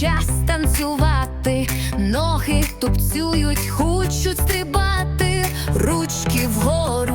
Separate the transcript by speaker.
Speaker 1: час танцювати, ноги тупцюють, хочуть стрибати, ручки вгору.